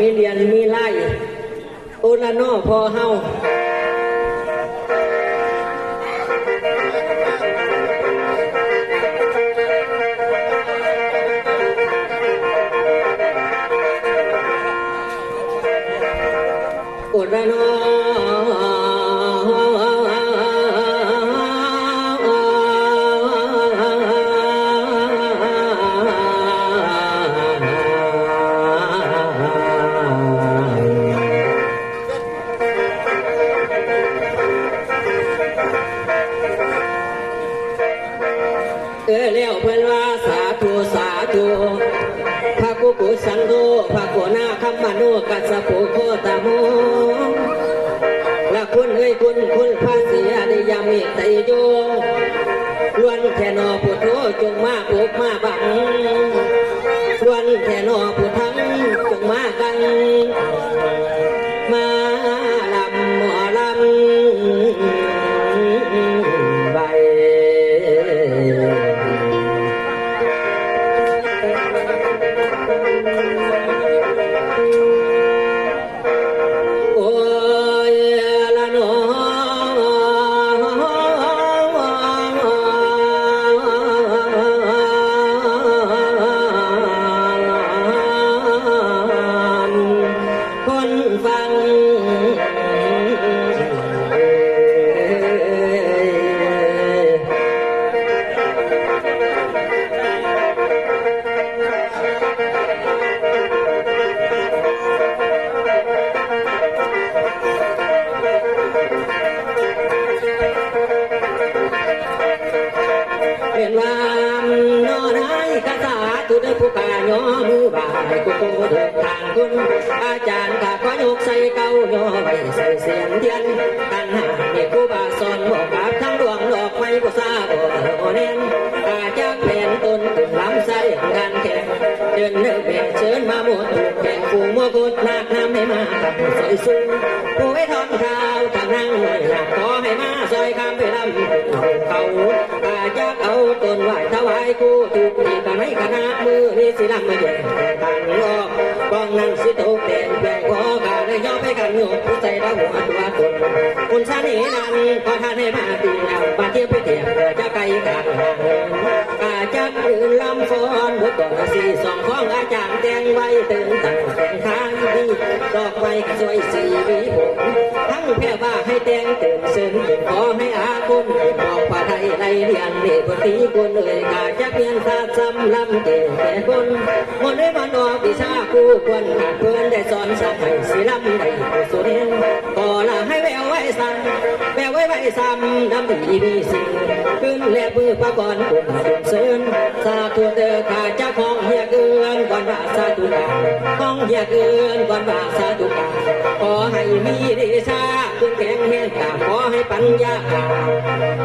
มีเรียนมีไล่โอละนอพอเฮา เกิงมาปกมากาย่อไว้ใส่เสียงเทียนกันหาเด็กผู้บาสอนบอกกับทั้งดวงดอกไม้กุซาบอกเน้นอาจากแผ่นต้นตุ่มลำไส้งานแข่งเดินเดินเบียเชิญมาหมดถูกแข่งฟูมัวกดนาคน้ำให้มากับสวยสูงผู้ไว้ทองเท้าทางนั่งหน่อยหลักขอให้มาซอยข้ามไปลำเขาอาจากเอาต้นไหวถวายกูถูกที่กันให้คณะมือนี่สิลำมาเย็นต่างรอบกองนั่งสิโต กผู้ใจละหัวตัวตนคุณสานีนั้นขอท่านให้มาตีเอาปาเทียบไปเทียบจะไกลกันกาจักยืนลำฟ้อนบทกอนสี่สองของอาจารย์แดงไว้ตื่นตั้งแข่งข้า ดอกไม้ก็สวยสีวีผมทั้งแค่ว่าให้แดงตื่นซึ้งขอให้อาคุณบอกว่าไทยไรเรียนเด็กปฏิคนเลยกาจะเพียนซาซ้ำลำเก่งแต่คนมนได้มันออกวิชาคู่ควรขาดเพื่อนได้สอนสักให้สีลำได้สุดินก็ล ไว้ไว้ซ้ำน้ำดีมีสิ่งขึ้นแลมือประกอนกุ่มสุขเสริญสาธุเดอข้าเจ้าของเฮียเกินก่อนว่าสาธุกาของเฮียเกินก่อนว่าสาธุกาขอให้มีเดชาขึ้นแข็งแห้งกาขอให้ปัญญาขา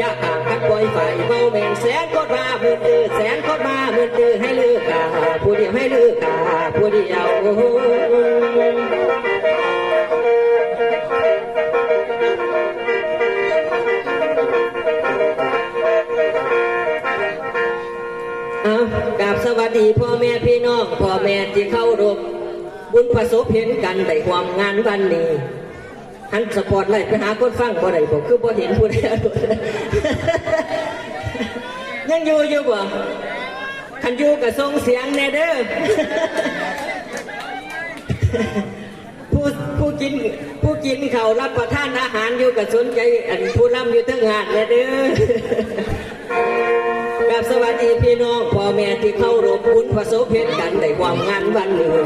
ยาขาคัดปล่อยไฟเบาแบ่งแสนโคตรมาหมื่นตือแสนโคตรมาหมื่นตือให้ลือกาผู้เดียวให้ลือกาผู้เดียว ดีพ่อแม่พี่น้องพ่อแม่ที่เข้ารบบุญประสบเห็นกันในความงานวันนี้หันสปอร์ตไลท์ไปหาคนฟังบ่ได้ผมคือบ่เห็นผู้ใดยังอยู่อยู่บ่คันอยู่กับทรงเสียงแน่เด้อผู้ผู้กินผู้กินเขารับประทานอาหารอยู่กับสนใจ อันผู้ร่ำอยู่ทั้งงานแน่เด้อ กับสวัสดีพี่น้องพ่อแม่ที่เข้ารบบุญประสบเหตุกันในความงานวันนี้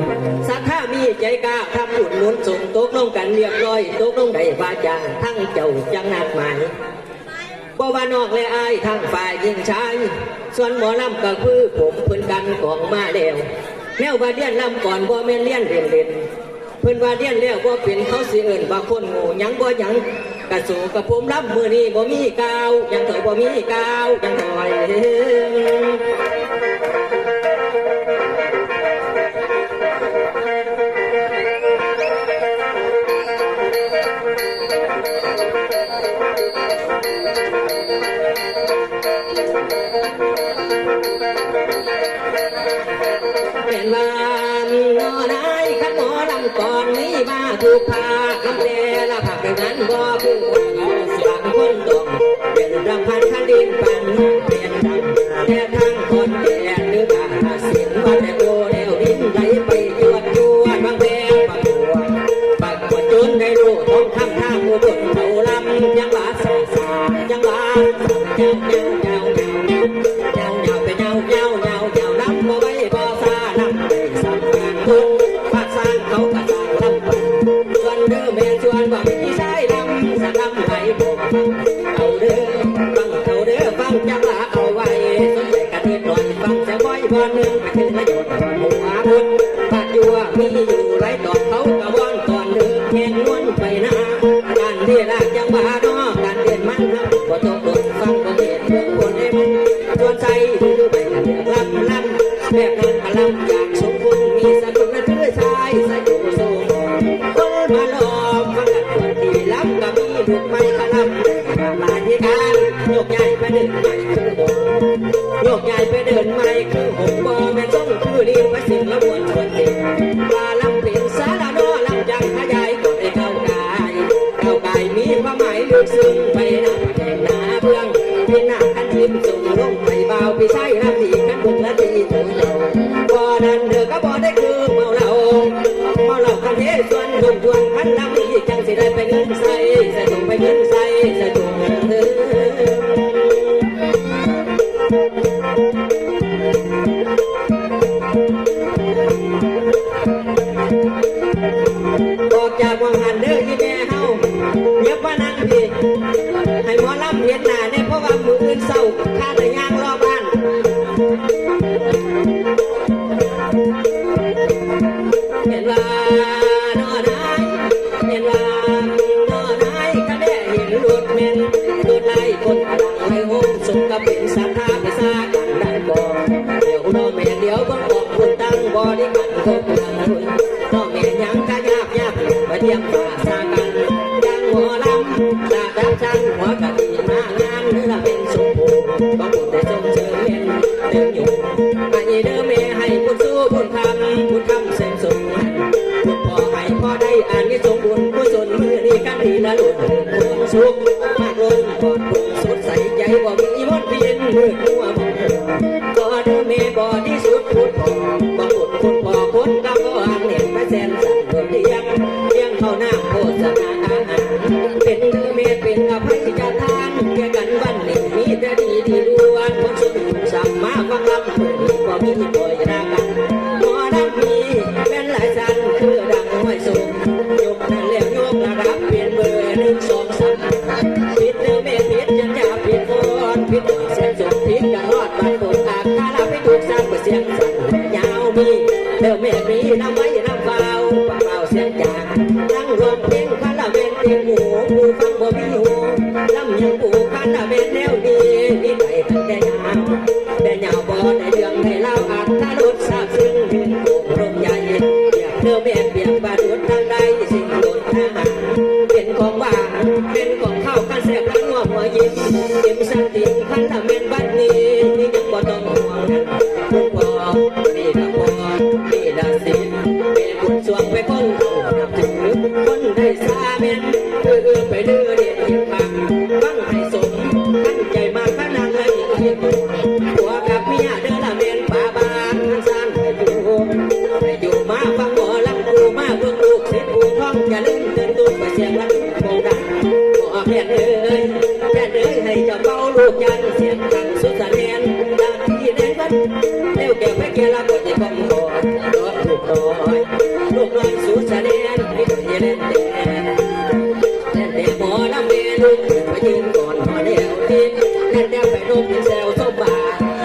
สัทธามีใจกล้าทำบุญนุนส่งตกลงกันเรียบร้อยตกลงได้วาจาทั้งเจ้าจังนัดหมายบ่ว่านอกและอายทั้งฝ่ายยิงชายส่วนหมอลำก็คือผมเพิ่นกันของมาแล้วแนวว่าเลียนลำก่อนบ่แม่นเลี้ยนเรียนเรียนเพิ่อนว่าเลียนแล้วบ่เป็นเขาสิเอิ้นว่าคนโง่ยังบ่ยัง กระสู่กับผมรับมือนี่บ่มีกาวยังถอยบ่มีกาวยังถอย บำมาที่การยกใหญ่ไปเดินใหม่คือหงยกใหญ่ไปเดินใหม่คือหงบ่แม่ต้องคือเรียนไปสิ่งละมวลชวนเด็กปลาลำเปลี่ยนสารนอลำจังขยายก็ได้เข้ากายเข้ากายมีความหมายลึกซึ้งไปนำแข่งหน้าเบื้องเป็นหน้าคันทิมส่งลงไปเบาพี่ใช่น้ำดีกันบุญละดีถึงเราบ่นั้นเธอก็บ่ได้คือเมาเหล้าเมาเหล้ากันเทส่วนดุมดวงพันน้ำดีจังากวังหันเด้อที่แม่เฮาเย็บว่านั่งพี่ให้หมอลำเห็นหน้าเนี่ยเพราะว่ามืออื่นเศร้าข้าแต่ย่างรอบบ้านเห็นว่านอนายเห็นว่านอนายก็ได้เห็นรถเมนรถไล่คนกำลังไล่โฮมสมกับเป็น เป็นเด้อแม่เป็นอภัยจะทานแกกันวันนี้มีแต่ดีที่ล้วนคนสุดสัมมาฟังลำเพื่อดีกว่ามีปล่อยรักกันหมอดังมีเป็นหลายสันคือดังห้อยสูงยกนั่นแล้วยกระดับเปลี่ยนเบอร์หนึ่งสองสามผิดเด้อแม่ผิดจะจะผิดคนผิดเส้นสุดผิดกันรอดไปบน อแม่เปียกบาดุดทางใดสิ่งหล่นทางเป็นของว่างเป็นของข้าวกันแสบทั้งหัวหัวยิ้มยิ้มสันติคันละเมนบัดนี้นี่ยังบ่ต้องห่วงกันคุณพ่อนี่ละพ่อนี่ละสิเป็นบุญสวงไปคนเอานับถือคนได้สาเมนเออไปเดือเดียดยิ้มพัง แก่ไม่แก่ละกดจะกำกอดรถถูกน้อยลูกน้อยสุดแสดงนี่ก็ยังเล่นเด่นเล่นแต่หมอลำเมลุกไปยืนก่อนพอเดียวทิ้งเล่นแต่ไปรูปแซลส้มบา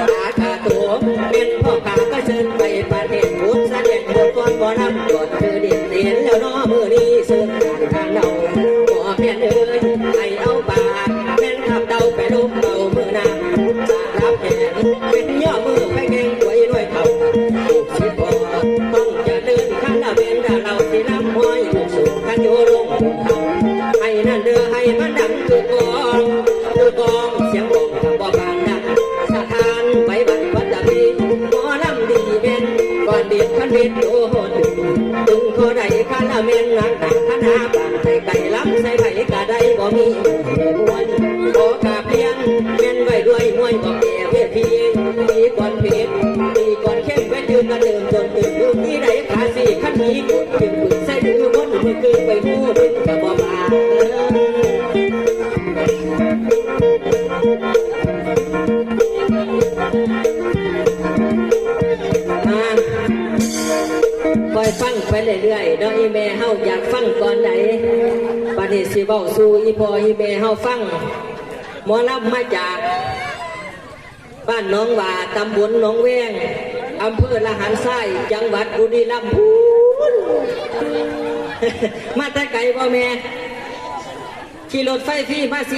อาคาตัวเป็นพ่อขาก็เชิญไปประเทศพุทธแสดงบนก่อนบ่ลำก่อนคือเด่นเผู้กองผู้กองเสียงลูกบ่บานนะสถานไปบัดวัดตะพีหมอลำดีเม็นก่อนด็ขันด็ดโดึงถึงเขาไดข้าละเม็นนางแต่ข้น้าปานไก่ล้ำใส่ไข่กะได้บ่มีมวนขอกาเพียงเป็นไว้ด้วยมวนก็แก่เพียงมีก่อนเพียง อีแม่เฮาอยากฟังก่อนไหนบัดนี้สิเว้าสู่อีพ่ออีแม่เฮาฟังหมอลำมาจาก บ้านหน้องว่าตำบลหนองแวงอำเภอละหารไส้จังหวัดบุรีรัมย์พูนมาแต่ไกลบ่แม่ขี่รถไฟฟรีมาสี